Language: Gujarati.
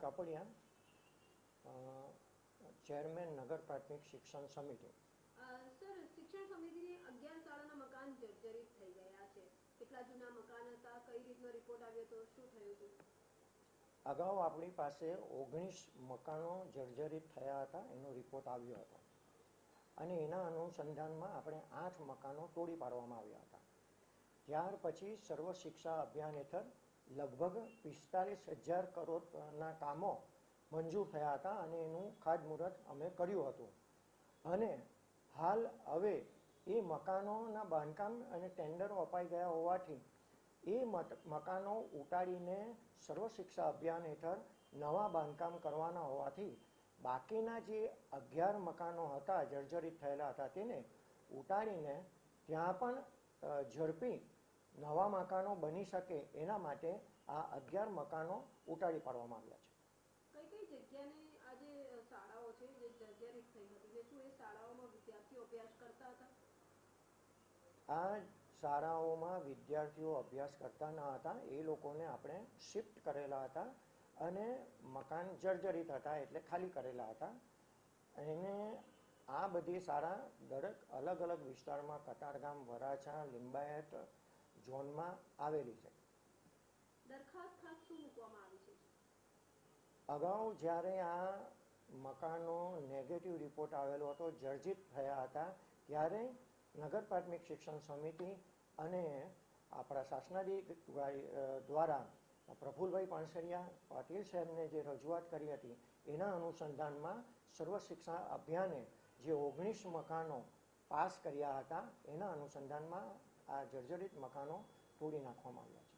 કાપડિયા ચેરમેન નગર પ્રાથમિક શિક્ષણ સમિતિ. સર શિક્ષણ સમિતિની અગિયાર શાળાના મકાન જર્જરિત થઈ ગયા છે. કેટલા જૂના મકાન હતા કઈ રીતનો રિપોર્ટ આવ્યો તો શું થયું હતું? અગાઉ આપણી પાસે ઓગણીસ મકાનો જર્જરિત થયા હતા એનો રિપોર્ટ આવ્યો હતો. અને એના અનુસંધાનમાં આપણે આઠ મકાનો તોડી પાડવામાં આવ્યા હતા. ત્યાર પછી સર્વ શિક્ષા અભિયાન હેઠળ લગભગ પિસ્તાલીસ હજાર કરોડના કામો મંજૂર થયા હતા અને એનું ખાતમુહૂર્ત અમે કર્યું હતું. અને હાલ હવે એ મકાનોના બાંધકામ અને ટેન્ડરો અપાઈ ગયા હોવાથી એ મકાનો ઉટાડીને સર્વ શિક્ષા અભિયાન હેઠળ નવા બાંધકામ કરવાના હોવાથી બાકીના જે અગિયાર મકાનો હતા, જર્જરિત થયેલા હતા, તેને ઉટાડીને ત્યાં પણ ઝડપી નવા મકાનો બની શકે એના માટે આ અગિયાર મકાનો ઉટાડી પાડવામાં આવ્યા છે. કઈ કઈ જગ્યાની આ શાળાઓ છે જે જર્જરિત થઈ હતી? શું એ શાળાઓમાં વિદ્યાર્થીઓ અભ્યાસ કરતા હતા? આ શાળાઓમાં વિદ્યાર્થીઓ અભ્યાસ કરતા ન હતા. એ લોકોને આપણે શિફ્ટ કરેલા હતા અને મકાન જર્જરિત હતા એટલે ખાલી કરેલા હતા. એને આ બધી શાળા દરેક અલગ અલગ વિસ્તારમાં કતારગામ વરાછા લિંબાયત ઝોનમાં આવેલી છે. અગાઉ જ્યારે આ મકાનો નેગેટિવ રિપોર્ટ આવેલો હતો જર્જિત થયા હતા ત્યારે નગર પ્રાથમિક શિક્ષણ સમિતિ અને આપણા શાસનાધિક દ્વારા પ્રફુલભાઈ પાનસરિયા પાટીલ સાહેબને જે રજૂઆત કરી હતી એના અનુસંધાનમાં સર્વ શિક્ષા અભિયાને જે ઓગણીસ મકાનો પાસ કર્યા હતા એના અનુસંધાનમાં આ જર્જરિત મકાનો તોડી નાખવામાં આવ્યા